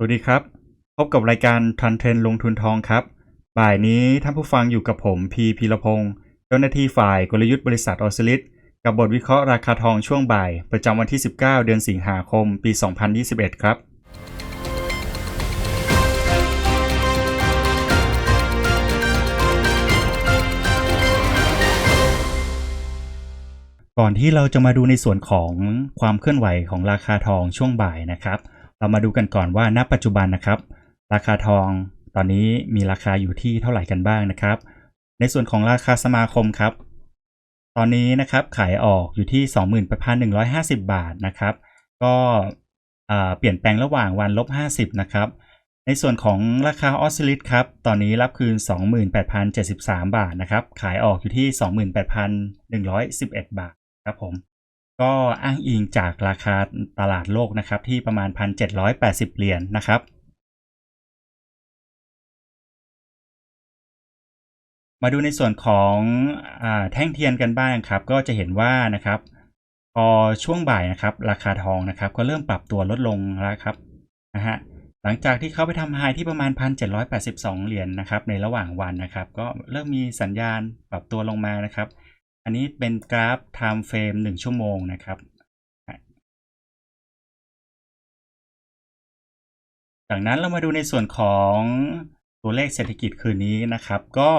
สวัสดีครับ พบกับรายการทันเทรนลงทุนทองครับ บ่ายนี้ท่านผู้ฟังอยู่กับผมพีพีรพงศ์เจ้าหน้าที่ฝ่ายกลยุทธ์บริษัทออสลิดกับบทวิเคราะห์ราคาทองช่วงบ่าย ประจำวันที่ 19 เดือนสิงหาคม ปี 2021 ครับ ก่อนที่เราจะมาดูในส่วนของความเคลื่อนไหวของราคาทองช่วงบ่ายนะครับ เรามาดูกันก่อนว่าณปัจจุบันนะครับ ราคาทองตอนนี้มีราคาอยู่ที่เท่าไหร่กันบ้างนะครับ ในส่วนของราคาสมาคมครับ ตอนนี้นะครับขายออกอยู่ที่ 28,150 บาทนะครับ ก็เปลี่ยนแปลงระหว่างวันลบ 50 นะครับ ในส่วนของราคาออสซิลิตครับ ตอนนี้รับคืน 28,073 บาทนะครับ ขายออกอยู่ที่ 28,111 บาทครับผม ก็อ้างอิงจากราคาตลาดโลกนะครับ ที่ประมาณ 1,780 เหรียญนะครับมาดูในส่วนของอแท่งเทียนกันบ้างครับ ก็จะเห็นว่านะครับพอช่วงบ่ายนะครับ ราคาทองนะครับ ก็เริ่มปรับตัวลดลงแล้วครับนะฮะหลังจากที่เขาไปทำไฮที่ประมาณ 1,782 เหรียญนะครับ ในระหว่างวันนะครับ ก็เริ่มมีสัญญาณปรับตัวลงมานะครับ อันนี้เป็นกราฟ time frame 1 ชั่วโมงนะครับ จากนั้นเรามาดูในส่วนของตัวเลขเศรษฐกิจคืนนี้นะครับ ก็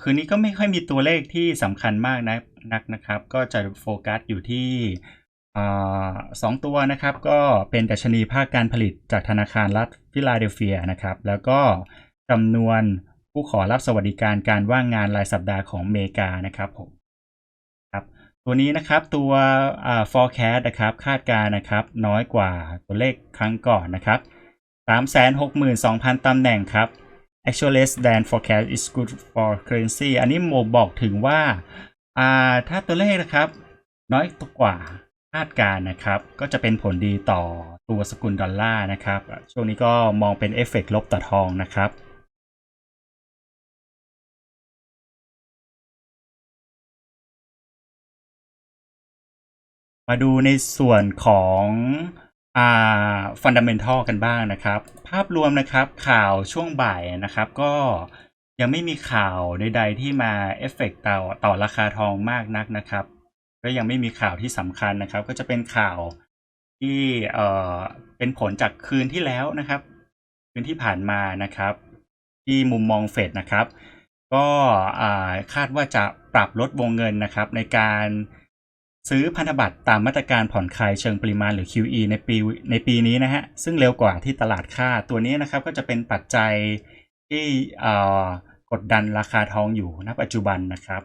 คืนนี้ก็ไม่ค่อยมีตัวเลขที่สำคัญมากนะนักนะครับ ก็จะโฟกัสอยู่ที่สองตัวนะครับ ก็เป็นดัชนีภาคการผลิตจากธนาคารรัฐฟิลาเดลเฟียนะครับ แล้วก็จำนวน ผู้ขอรับสวัสดิการการว่างงานรายสัปดาห์ของอเมริกานะครับผมครับตัวนี้นะครับตัว forecast นะครับคาดการณ์นะครับน้อยกว่าตัวเลขครั้งก่อนนะครับ362,000 ตำแหน่งครับ actual less than forecast is good for currency อันนี้โมบอกถึงว่าอ่าถ้าตัวเลขนะครับ น้อยกว่าคาดการณ์นะครับ ก็จะเป็นผลดีต่อตัวสกุลดอลลาร์นะครับ ช่วงนี้ก็มองเป็นเอฟเฟกต์ลบต่อทองนะครับ มาดูในส่วนของอ่าฟันดัมเ n นทัลกันบ้างนะครับ ภาพรวมนะครับข่าวช่วงบ่ายนะครับ ก็ยังไม่มีข่าวใดๆที่มาเอฟเฟกต์ต่อต่อราคาทองมากนักนะครับ ก็ยังไม่มีข่าวที่สำคัญนะครับ ก็จะเป็นข่าวที่เอ่อเป็นผลจากคืนที่แล้วนะครับ คืนที่ผ่านมานะครับ ที่มุมมองเฟดนะครับ ก็คาดว่าจะปรับลดวงเงินนะครับ ในการ ซื้อพันธบัตรตามมาตรการผ่อนคลายเชิงปริมาณหรือ QE ในปีในปีนี้นะฮะ ซึ่งเร็วกว่าที่ตลาดคาดตัวนี้นะครับก็จะเป็นปัจจัยที่กดดันราคาทองอยู่ณปัจจุบันนะครับ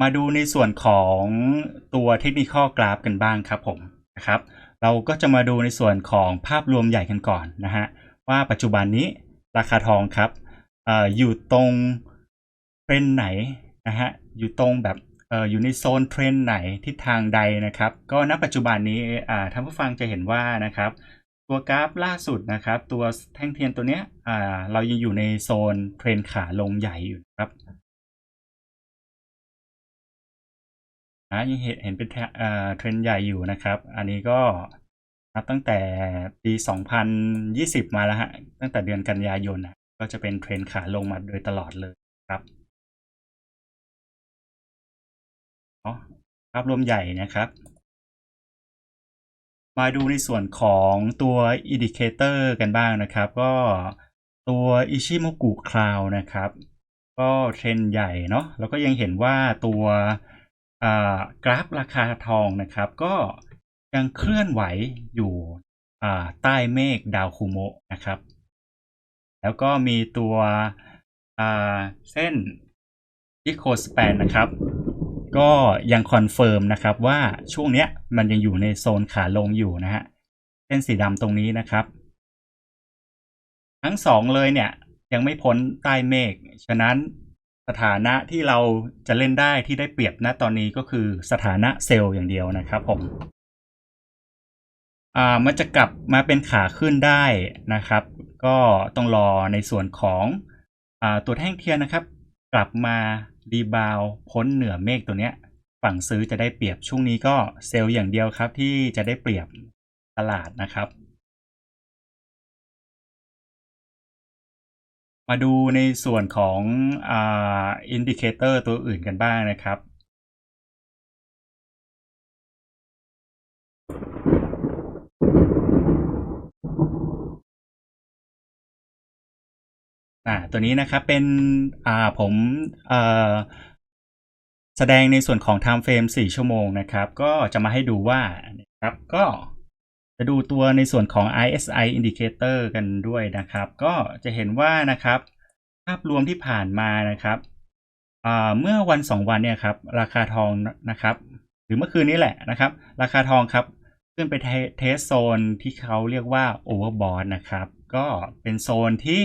มาดูในส่วนของตัวเทคนิคกราฟกันบ้างครับผมนะครับ เราก็จะมาดูในส่วนของภาพรวมใหญ่กันก่อนนะฮะว่าปัจจุบันนี้ราคาทองครับออยู่ตรงเทรนไหนนะฮะอยู่ตรงแบบ อยู่ในโซนเทรนไหนทิศทางใดนะครับ ก็ณปัจจุบันนี้ท่านผู้ฟังจะเห็นว่านะครับ ตัวกราฟล่าสุดนะครับ ตัวแท่งเทียนตัวเนี้ยเรายังอยู่ในโซนเทรนขาลงใหญ่อยู่ครับะยังเห็นเห็นเป็นเทรนใหญ่อยู่นะครับ อันนี้ก็นับตั้งแต่ปี 2020 มาแล้วฮะ ตั้งแต่เดือนกันยายนก็จะเป็นเทรนขาลงมาโดยตลอดเลยครับ ภาพรวมใหญ่นะครับ มาดูในส่วนของตัวอินดิเคเตอร์กันบ้างนะครับ ก็ตัวอิชิโมกุคลาวนะครับ ก็เทรนใหญ่เนาะแล้วก็ยังเห็นว่าตัวกราฟราคาทองนะครับ ก็ยังเคลื่อนไหวอยู่ใต้เมฆดาวคูโมะนะครับ แล้วก็มีตัวเส้นอีโคสแปนนะครับ ก็ยังคอนเฟิร์มนะครับว่าช่วงเนี้ยมันยังอยู่ในโซนขาลงอยู่นะฮะเส้นสีดำตรงนี้นะครับ ทั้งสองเลยเนี่ยยังไม่พ้นใต้เมฆฉะนั้นสถานะที่เราจะเล่นได้ที่ได้เปรียบณตอนนี้ก็คือสถานะเซลล์อย่างเดียวนะครับผมอ่ามันจะกลับมาเป็นขาขึ้นได้นะครับ ก็ต้องรอในส่วนของอ่าตัวแท่งเทียนนะครับ กลับมา รีบาวพ้นเหนือเมฆตัวเนี้ย ฝั่งซื้อจะได้เปรียบช่วงนี้ก็เซลล์อย่างเดียวครับที่จะได้เปรียบตลาดนะครับ มาดูในส่วนของอ่าอินดิเคเตอร์ตัวอื่นกันบ้างนะครับ อ่าตัวนี้นะครับเป็นอ่าผมเอ่อแสดงในส่วนของ time frame 4 ชั่วโมงนะครับ ก็จะมาให้ดูว่านะครับก็จะดูตัวในส่วนของ RSI indicator กันด้วยนะครับ ก็จะเห็นว่านะครับ ภาพรวมที่ผ่านมานะครับอ่าเมื่อวัน 2 วันเนี่ยครับราคาทองนะครับ หรือเมื่อคืนนี้แหละนะครับ ราคาทองครับขึ้นไปเทสโซนที่เขาเรียกว่า overbought นะครับ ก็เป็นโซนที่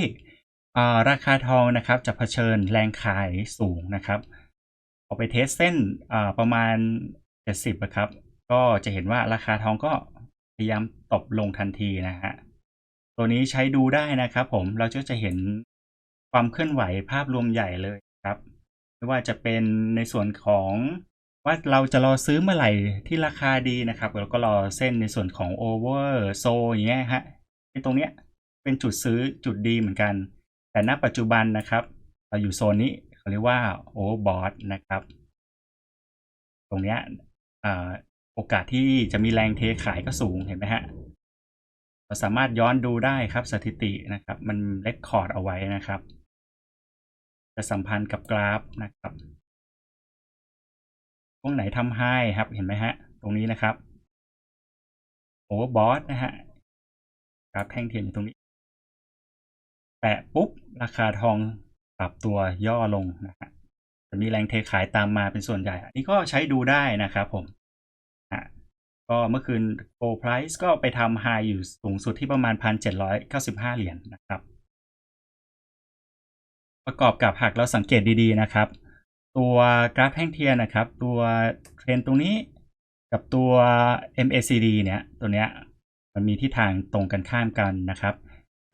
ราคาทองนะครับจะเผชิญแรงขายสูงนะครับพอไปเทสเส้นประมาณ 70นะครับ ก็จะเห็นว่าราคาทองก็พยายามตบลงทันทีนะฮะตัวนี้ใช้ดูได้นะครับ ผมเราก็จะเห็นความเคลื่อนไหวภาพรวมใหญ่เลยครับไม่ว่าจะเป็นในส่วนของว่าเราจะรอซื้อเมื่อไหร่ที่ราคาดีนะครับแล้วก็รอเส้นในส่วนของ over s o อย่างเงี้ยฮะในตรงเนี้ยเป็นจุดซื้อจุดดีเหมือนกัน แต่ณปัจจุบันนะครับ เราอยู่โซนนี้เขาเรียกว่า overbought นะครับ ตรงเนี้ยโอกาสที่จะมีแรงเทขายก็สูงเห็นไหมฮะเราสามารถย้อนดูได้ครับสถิตินะครับ มันเลคคอร์ดเอาไว้นะครับ จะสัมพันธ์กับกราฟนะครับตรงไหนทำไฮครับเห็นไหมฮะ ตรงนี้นะครับโอเวอร์บอทนะฮะกราฟแท่งเทียนอยู่ตรงนี้ แปะปุ๊บ ราคาทองปรับตัวย่อลงนะฮะจะมีแรงเทขายตามมาเป็นส่วนใหญ่ อันนี้ก็ใช้ดูได้นะครับผมอะก็เมื่อคืนโ l ไพรซ์ก็ไปทำไฮอยู่สูงสุดที่ประมาณ 1,795 เหรียญนนะครับ ประกอบกับหากเราสังเกตดีๆนะครับ ตัวกราฟแท่งเทียนนะครับ ตัวเทรนตรงนี้กับตัว MACD เนี่ย ตัวเนี้ยมันมีทิศทางตรงกันข้ามกันนะครับ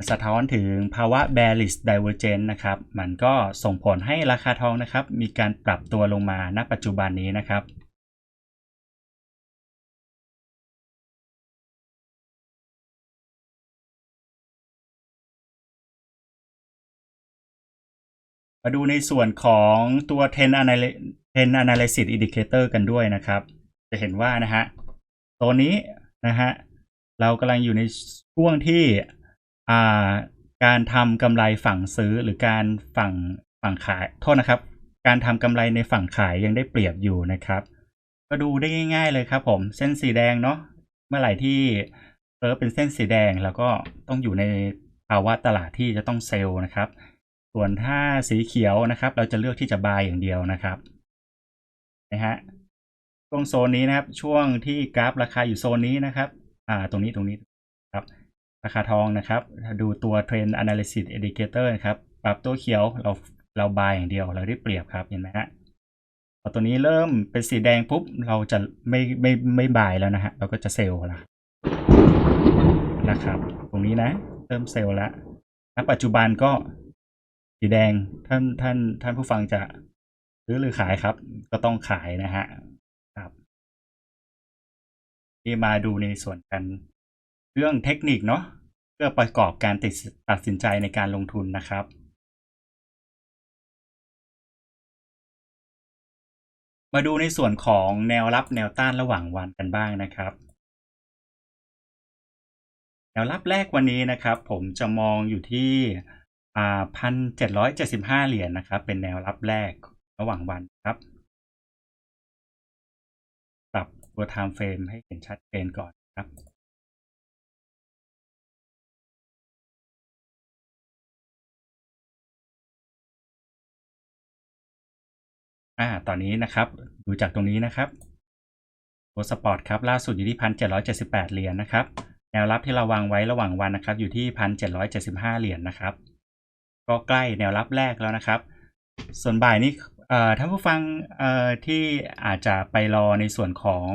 สะท้อนถึงภาวะ bearish divergence นะครับ มันก็ส่งผลให้ราคาทองนะครับ มีการปรับตัวลงมาณปัจจุบันนี้นะครับ มาดูในส่วนของตัว Trend Analy- Trend Analysis Indicator กันด้วยนะครับ จะเห็นว่านะฮะตัวนี้นะฮะเรากำลังอยู่ในช่วงที่ การทำกำไรฝั่งซื้อหรือการฝั่งฝั่งขายโทษนะครับ การทำกำไรในฝั่งขายยังได้เปรียบอยู่นะครับ ก็ดูได้ง่าย ๆ เลยครับผมเส้นสีแดงเนาะเมื่อไหร่ที่เซิร์ฟเป็นเส้นสีแดงแล้วก็ต้องอยู่ในภาวะตลาดที่จะต้องเซลล์นะครับ ส่วนถ้าสีเขียวนะครับ เราจะเลือกที่จะบายอย่างเดียวนะครับนะฮะช่วงโซนนี้นะครับช่วงที่กราฟราคาอยู่โซนนี้นะครับ อ่า ตรงนี้ตรงนี้ ราคาทองนะครับ ดูตัว Trend Analysis Indicator นะครับปรับตัวเขียวเราเราบายอย่างเดียวเราได้เปรียบครับเห็นไหมฮะพอตัวนี้เริ่มเป็นสีแดงปุ๊บเราจะไม่ไม่ไม่บายแล้วนะฮะเราก็จะเซลล์ละนะครับ ตรงนี้นะเริ่มเซลล์แล้วณปัจจุบันก็สีแดงท่านท่านท่านผู้ฟังจะซื้อหรือขายครับ ก็ต้องขายนะฮะครับที่มาดูในส่วนกัน เรื่องเทคนิคเนาะเพื่อประกอบการตัดสินใจในการลงทุนนะครับมาดูในส่วนของแนวรับแนวต้านระหว่างวันกันบ้างนะครับ แนวรับแรกวันนี้นะครับ ผมจะมองอยู่ที่พันเจ็ดร้อยเจ็ดสิบห้าเหรียญนะครับ เป็นแนวรับแรกระหว่างวันครับปรับตัว time frame ให้เห็นชัดเจนก่อนครับ อ่า ตอนนี้นะครับ ดูจากตรงนี้นะครับตัวสปอร์ตครับ ล่าสุดอยู่ที่พันเจ็ดร้อยเจ็ดสิบแปดเหรียญนะครับ แนวรับที่เราวางไว้ระหว่างวันนะครับ อยู่ที่พันเจ็ดร้อยเจ็ดสิบห้าเหรียญนะครับ ก็ใกล้แนวรับแรกแล้วนะครับ ส่วนบ่ายนี้เอ่อท่านผู้ฟังเอ่อที่อาจจะไปรอในส่วนของ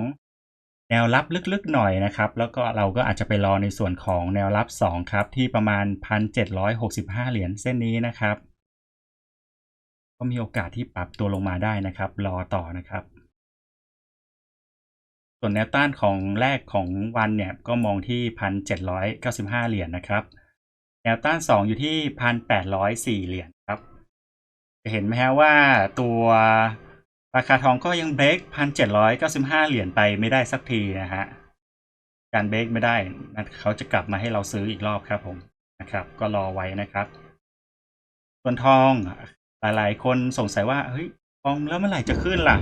แนวรับลึกๆหน่อยนะครับ แล้วก็เราก็อาจจะไปรอในส่วนของแนวรับ 2 ครับ ที่ประมาณ 1,765 เหรียญเส้นนี้นะครับ ก็มีโอกาสที่ปรับตัวลงมาได้นะครับ รอต่อนะครับ ส่วนแนวต้านของแรกของวันเนี่ยก็มองที่พันเจ็ดร้อยเก้าสิบห้าเหรียญนะครับ แนวต้านสองอยู่ที่พันแปดร้อยสี่เหรียญครับ จะเห็นไหมฮะว่าตัวราคาทองก็ยังเบรกพันเจ็ดร้อยเก้าสิบห้าเหรียญไปไม่ได้สักทีนะฮะ การเบรกไม่ได้นะเขาจะกลับมาให้เราซื้ออีกรอบครับผมนะครับ ก็รอไว้นะครับส่วนทอง หลายๆ คนสงสัยว่าเฮ้ยทองแล้วเมื่อไหร่จะขึ้นล่ะ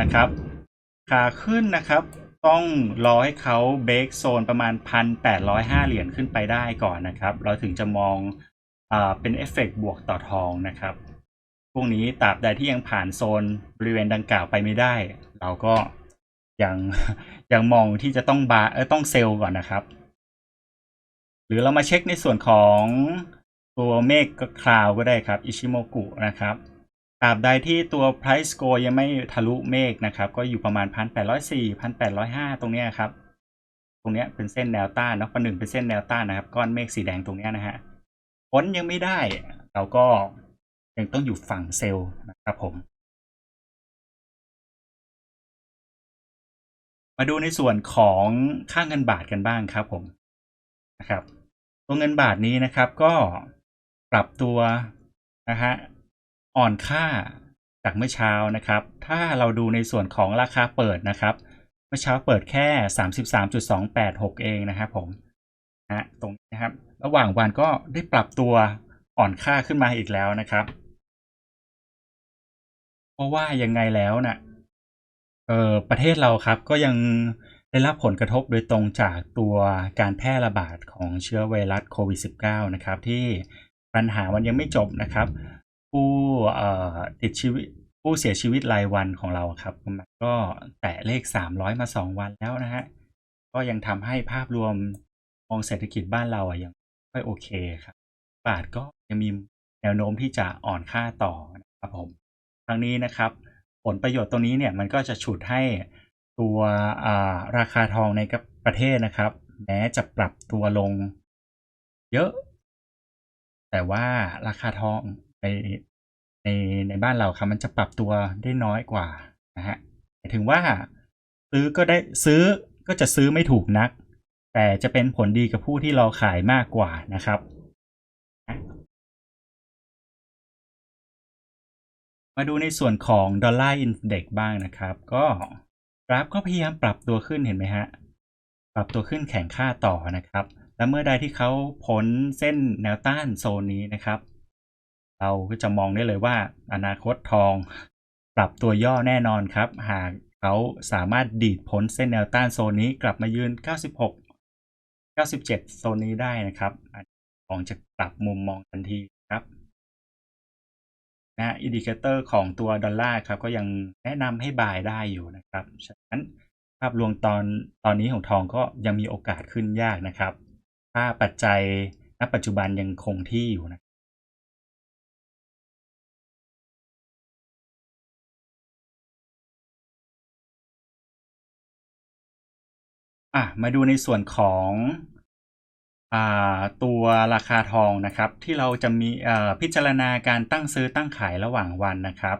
นะครับ ขาขึ้นนะครับ ต้องรอให้เขาเบรกโซนประมาณ 1,805 เหรียญขึ้นไปได้ก่อนนะครับ เราถึงจะมองอาเป็นเอฟเฟกต์บวกต่อทองนะครับพวกนี้ตราบใดที่ยังผ่านโซนบริเวณดังกล่าวไปไม่ได้ เราก็ยังยังมองที่จะต้องบาเออต้องเซลล์ก่อนนะครับ หรือเรามาเช็คในส่วนของ ตัวเมฆก็คลาวก็ได้ครับอิชิโมกุนะครับตราบใดที่ตัว price score ยังไม่ทะลุเมฆนะครับ ก็อยู่ประมาณ 1,804 1,805 ตรงนี้ครับ ตรงนี้เป็นเส้นแนวต้านเนาะประหนึ่งเป็นเส้นแนวต้านนะครับ ก้อนเมฆสีแดงตรงนี้นะฮะพ้นยังไม่ได้ เราก็ยังต้องอยู่ฝั่งเซลล์นะครับผม มาดูในส่วนของค่างเงินบาทกันบ้างครับผมนะครับ ตัวเงินบาทนี้นะครับก็ ปรับตัวนะฮะอ่อนค่าจากเมื่อเช้านะครับ ถ้าเราดูในส่วนของราคาเปิดนะครับ เมื่อเช้าเปิดแค่ 33.286 เองนะครับผมนะตรงนี้นะครับ ระหว่างวันก็ได้ปรับตัวอ่อนค่าขึ้นมาอีกแล้วนะครับ เพราะว่ายังไงแล้วนะ่ะเออประเทศเราครับก็ยังได้รับผลกระทบโดยตรงจากตัวการแพร่ระบาดของเชื้อไวรัสโควิด -19 นะครับที่ ปัญหามันยังไม่จบนะครับ ผู้ติดชีวิตผู้เสียชีวิตรายวันของเราครับมันก็แตะเลข 300 มา 2 วันแล้วนะฮะก็ยังทำให้ภาพรวมของเศรษฐกิจบ้านเราอะยังไม่โอเคครับ บาทก็ยังมีแนวโน้มที่จะอ่อนค่าต่อนะครับผมทั้งนี้นะครับ ผลประโยชน์ตรงนี้เนี่ยมันก็จะฉุดให้ตัวราคาทองในประเทศนะครับ แม้จะปรับตัวลง เยอะ แต่ว่าราคาทองในในในบ้านเราครับมันจะปรับตัวได้น้อยกว่านะฮะถึงว่าซื้อก็ได้ซื้อก็จะซื้อไม่ถูกนัก แต่จะเป็นผลดีกับผู้ที่เราขายมากกว่านะครับ มาดูในส่วนของดอลลาร์อินเด็กบ้างนะครับ ก็กราฟก็พยายามปรับตัวขึ้นเห็นไหมฮะ ปรับตัวขึ้นแข่งค่าต่อนะครับ และเมื่อใดที่เขาพ้นเส้นแนวต้านโซนนี้นะครับ เราก็จะมองได้เลยว่า อนาคตทองปรับตัวย่อแน่นอนครับ หากเขาสามารถดีดพ้นเส้นแนวต้านโซนนี้กลับมายืน 96 97 โซนนี้ได้นะครับทองจะปรับมุมมองทันทีครับนะอินดิเคเตอร์ของตัวดอลลาร์ครับก็ยังแนะนำให้บายได้อยู่นะครับ ฉะนั้นภาพรวมตอนตอนนี้ของทองก็ยังมีโอกาสขึ้นยากนะครับ ถ้าปัจจัยณปัจจุบันยังคงที่อยู่นะอะมาดูในส่วนของอ่าตัวราคาทองนะครับ ที่เราจะมีอ่าพิจารณาการตั้งซื้อตั้งขายระหว่างวันนะครับ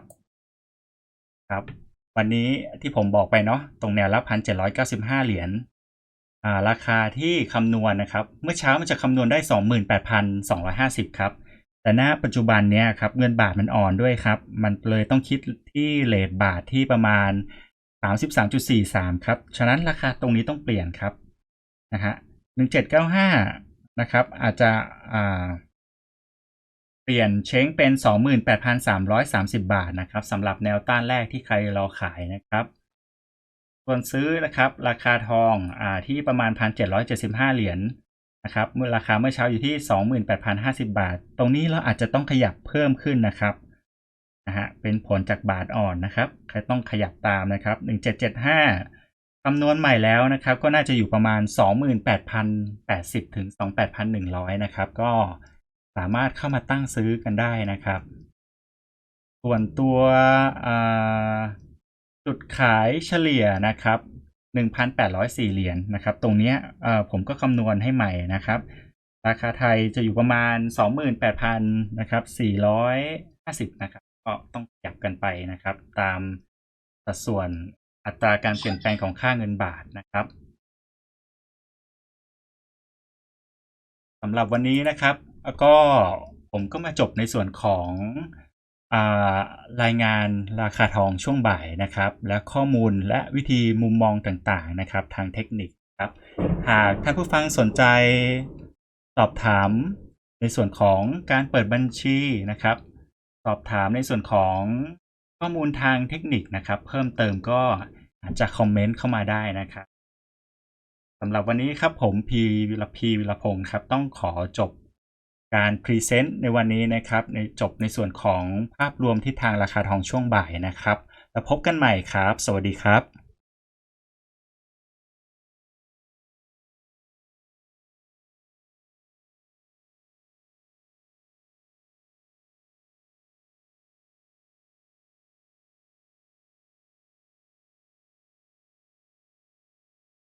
ครับ วันนี้ที่ผมบอกไปเนาะตรงแนวรับพันเจ็ดร้อยเก้าสิบห้าเหรียญ ราคาที่คำนวณนะครับเมื่อเช้ามันจะคำนวณได้สองหมื่นแปดพันสองร้อยห้าสิบครับ แต่ณปัจจุบันเนี้ยครับเงินบาทมันอ่อนด้วยครับ มันเลยต้องคิดที่เลทบาทที่ประมาณ 33.43 ครับ ฉะนั้นราคาตรงนี้ต้องเปลี่ยนครับนะฮะ1795 นะครับ อาจจะอ่าเปลี่ยนเช้งเป็น 28,330 บาทนะครับสำหรับแนวต้านแรกที่ใครรอขายนะครับ ส่วนซื้อนะครับ ราคาทองอ่าที่ประมาณ 1,775 เหรียญนะครับเมื่อราคาเมื่อเช้าอยู่ที่ 28,050 บาท ตรงนี้เราอาจจะต้องขยับเพิ่มขึ้นนะครับนะฮะเป็นผลจากบาทอ่อนนะครับใครต้องขยับตามนะครับ 1775คำนวณใหม่แล้วนะครับ ก็น่าจะอยู่ประมาณ 28,080 ถึง 28,100 นะครับ ก็สามารถเข้ามาตั้งซื้อกันได้นะครับ ส่วนตัวอ จุดขายเฉลี่ยนะครับ 1,804 เหรียญนนะครับ ตรงนี้ผมก็คำนวณให้ใหม่นะครับ ราคาไทยจะอยู่ประมาณ 28,000นะครับ450 นะครับก็ต้องขยับกันไปนะครับ ตามสัดส่วนอัตราการเปลี่ยนแปลงของค่าเงินบาทนะครับสำหรับวันนี้นะครับ ก็ผมก็มาจบในส่วนของ รายงานราคาทองช่วงบ่ายนะครับ และข้อมูลและวิธีมุมมองต่างๆนะครับทางเทคนิคครับ หากท่านผู้ฟังสนใจสอบถามในส่วนของการเปิดบัญชีนะครับ สอบถามในส่วนของข้อมูลทางเทคนิคนะครับ เพิ่มเติมก็อาจจะคอมเมนต์เข้ามาได้นะครับสำหรับวันนี้ครับผมพีวิรพีวิรพงศ์ครับ ต้องขอจบ การพรีเซนต์ในวันนี้นะครับในจบในส่วนของภาพรวมทิศทางราคาทองช่วงบ่ายนะครับ แล้วพบกันใหม่ครับ สวัสดีครับ